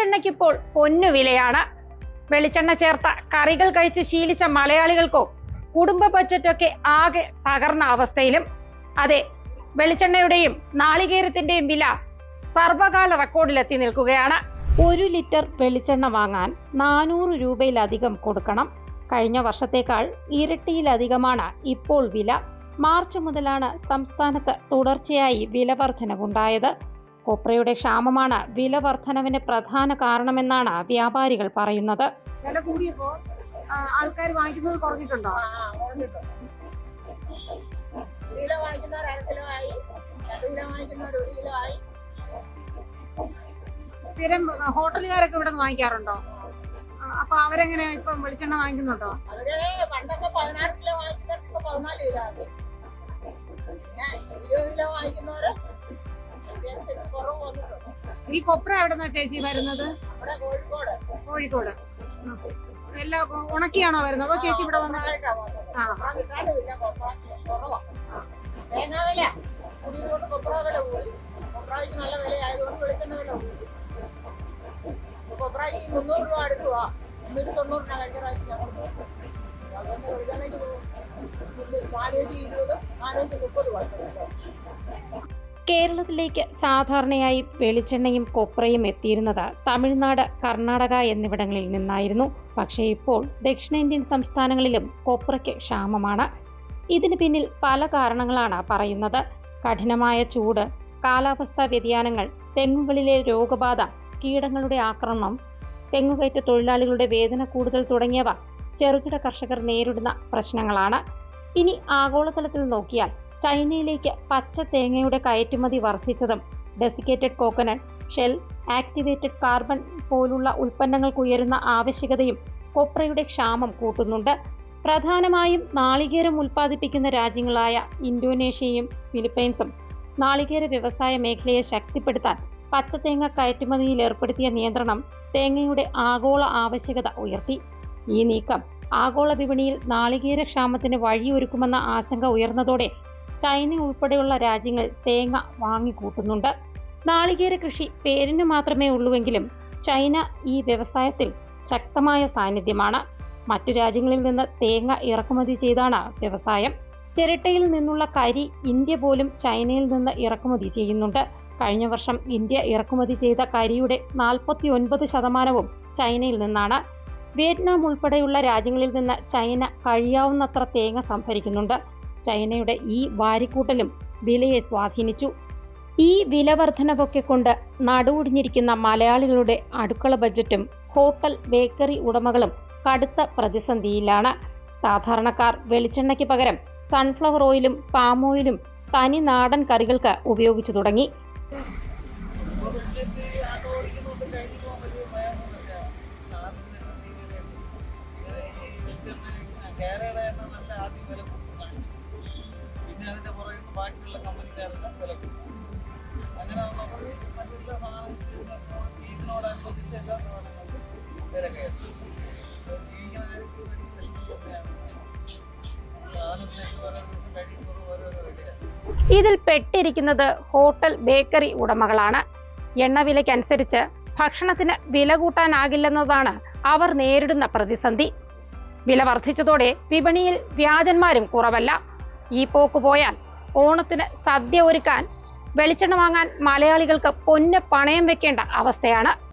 വെളിച്ചെണ്ണയ്ക്കിപ്പോൾ പൊന്നു വിലയാണ്. വെളിച്ചെണ്ണ ചേർത്ത കറികൾ കഴിച്ച് ശീലിച്ച മലയാളികൾക്കോ കുടുംബ ബഡ്ജറ്റൊക്കെ ആകെ തകർന്ന അവസ്ഥയിലും. അതെ വെളിച്ചെണ്ണയുടെയും നാളികേരത്തിന്റെയും വില സർവകാല റെക്കോർഡിലെത്തി നിൽക്കുകയാണ്. ഒരു ലിറ്റർ വെളിച്ചെണ്ണ വാങ്ങാൻ നാനൂറ് രൂപയിലധികം കൊടുക്കണം. കഴിഞ്ഞ വർഷത്തേക്കാൾ ഇരട്ടിയിലധികമാണ് ഇപ്പോൾ വില. മാർച്ച് മുതലാണ് സംസ്ഥാനത്ത് തുടർച്ചയായി വില വർധനവുണ്ടായത് കൊപ്രയുടെ ക്ഷാമമാണ് വില വർധനവിന് പ്രധാന കാരണമെന്നാണ് വ്യാപാരികൾ പറയുന്നത്. വില കൂടിയപ്പോ ആൾക്കാർ വാങ്ങിക്കുന്നത് കുറഞ്ഞിട്ടുണ്ടോ? കിലോ വാങ്ങിക്കുന്നവർ അര കിലോ ആയി രണ്ട് കിലോ വാങ്ങിക്കുന്നവർ ഒരു കിലോ ആയി. സ്ഥിരം ഹോട്ടലുകാരൊക്കെ ഇവിടെ നിന്ന് വാങ്ങിക്കാറുണ്ടോ അപ്പൊ അവരെങ്ങനെ ഇപ്പം വെളിച്ചെണ്ണ വാങ്ങിക്കുന്നുണ്ടോ? അവർ പണ്ടൊക്കെ പതിനാറ് കിലോ വാങ്ങിക്കുന്നവർക്ക് ഇപ്പൊ പതിനാല് കിലോ ആണ് പിന്നെ ഇരുപത് കിലോ വാങ്ങിക്കുന്നവര് ഈ കൊപ്ര എവിടെ നിന്നാ ചേച്ചി വരുന്നത്? കോഴിക്കോട്. എല്ലാ ഉണക്കിയാണോ വരുന്നത്? അതോ ചേച്ചി ഇവിടെ വന്ന് ആ. തേങ്ങാ കൊപ്ര നാനൂറ്റി ഇരുപത് നാനൂറ്റി കേരളത്തിലേക്ക് സാധാരണയായി വെളിച്ചെണ്ണയും കൊപ്രയും എത്തിയിരുന്നത് തമിഴ്നാട് കർണാടക എന്നിവിടങ്ങളിൽ നിന്നായിരുന്നു. പക്ഷേ ഇപ്പോൾ ദക്ഷിണേന്ത്യൻ സംസ്ഥാനങ്ങളിലും കൊപ്രയ്ക്ക് ക്ഷാമമാണ്. ഇതിന് പിന്നിൽ പല കാരണങ്ങളാണ് പറയുന്നത്. കഠിനമായ ചൂട് കാലാവസ്ഥാ വ്യതിയാനങ്ങൾ തെങ്ങുകളിലെ രോഗബാധ കീടങ്ങളുടെ ആക്രമണം തെങ്ങുകയറ്റ തൊഴിലാളികളുടെ വേതന കൂടുതൽ തുടങ്ങിയവ ചെറുകിട കർഷകർ നേരിടുന്ന പ്രശ്നങ്ങളാണ്. ഇനി ആഗോളതലത്തിൽ നോക്കിയാൽ ചൈനയിലേക്ക് പച്ച തേങ്ങയുടെ കയറ്റുമതി വർദ്ധിച്ചതും desiccated coconut shell activated carbon പോലുള്ള ഉൽപ്പന്നങ്ങൾക്ക് ഉയരുന്ന ആവശ്യകതയും കൊപ്രയുടെ ക്ഷാമം കൂട്ടുന്നുണ്ട്. പ്രധാനമായും നാളികേരം ഉൽപ്പാദിപ്പിക്കുന്ന രാജ്യങ്ങളായ ഇന്തോനേഷ്യയും ഫിലിപ്പൈൻസും നാളികേര വ്യവസായ മേഖലയെ ശക്തിപ്പെടുത്താൻ പച്ചത്തേങ്ങ കയറ്റുമതിയിൽ ഏർപ്പെടുത്തിയ നിയന്ത്രണം തേങ്ങയുടെ ആഗോള ആവശ്യകത ഉയർത്തി. ഈ നീക്കം ആഗോള വിപണിയിൽ നാളികേര ക്ഷാമത്തിന് വഴിയൊരുക്കുമെന്ന ആശങ്ക ഉയർന്നതോടെ ചൈന ഉൾപ്പെടെയുള്ള രാജ്യങ്ങൾ തേങ്ങ വാങ്ങിക്കൂട്ടുന്നുണ്ട്. നാളികേര കൃഷി പേരിന് മാത്രമേ ഉള്ളൂവെങ്കിലും ചൈന ഈ വ്യവസായത്തിൽ ശക്തമായ സാന്നിധ്യമാണ്. മറ്റു രാജ്യങ്ങളിൽ നിന്ന് തേങ്ങ ഇറക്കുമതി ചെയ്താണ് വ്യവസായം. ചിരട്ടയിൽ നിന്നുള്ള കരി ഇന്ത്യ പോലും ചൈനയിൽ നിന്ന് ഇറക്കുമതി ചെയ്യുന്നുണ്ട്. കഴിഞ്ഞ വർഷം ഇന്ത്യ ഇറക്കുമതി ചെയ്ത കരിയുടെ നാൽപ്പത്തി ഒൻപത് ശതമാനവും ചൈനയിൽ നിന്നാണ്. വിയറ്റ്നാം ഉൾപ്പെടെയുള്ള രാജ്യങ്ങളിൽ നിന്ന് ചൈന കഴിയാവുന്നത്ര തേങ്ങ സംഭരിക്കുന്നുണ്ട്. ചൈനയുടെ ഈ വാരിക്കൂട്ടലും വിലയെ സ്വാധീനിച്ചു. ഈ വിലവർധനവൊക്കെ കൊണ്ട് നടുവൊടിഞ്ഞിരിക്കുന്ന മലയാളികളുടെ അടുക്കള ബജറ്റും ഹോട്ടൽ ബേക്കറി ഉടമകളും കടുത്ത പ്രതിസന്ധിയിലാണ്. സാധാരണക്കാർ വെളിച്ചെണ്ണയ്ക്ക് പകരം സൺഫ്ലവർ ഓയിലും പാം ഓയിലും തനി നാടൻ കറികൾക്ക് ഉപയോഗിച്ചു തുടങ്ങി. കേരള നല്ല ആദ്യം വില ബാക്കിയുള്ള കമ്പനിക്കാരെല്ലാം വില കൂട്ടി അങ്ങനെ നമുക്ക് മറ്റുള്ള സാധനങ്ങൾ ഇതിനോടനുബന്ധിച്ച് എല്ലാ സാധനങ്ങൾക്കും വില കയറി. ജീവിക്കുന്ന കാര്യത്തിൽ വലിയ പ്രശ്നമൊക്കെയാണ് സാധനത്തിനൊക്കെ ഓരോ ദിവസം കഴിയുമ്പോൾ ഓരോരോ വിലയാണ് ഇതിൽ പെട്ടിരിക്കുന്നത് ഹോട്ടൽ ബേക്കറി ഉടമകളാണ്. എണ്ണവിലയ്ക്കനുസരിച്ച് ഭക്ഷണത്തിന് വില കൂട്ടാനാകില്ലെന്നതാണ് അവർ നേരിടുന്ന പ്രതിസന്ധി. വില വർദ്ധിച്ചതോടെ വിപണിയിൽ വ്യാജന്മാരും കുറവല്ല. ഈ പോക്ക് പോയാൽ ഓണത്തിന് സദ്യ ഒരുക്കാൻ വെളിച്ചെണ്ണ വാങ്ങാൻ മലയാളികൾക്ക് പൊന്ന് പണയം വെക്കേണ്ട അവസ്ഥയാണ്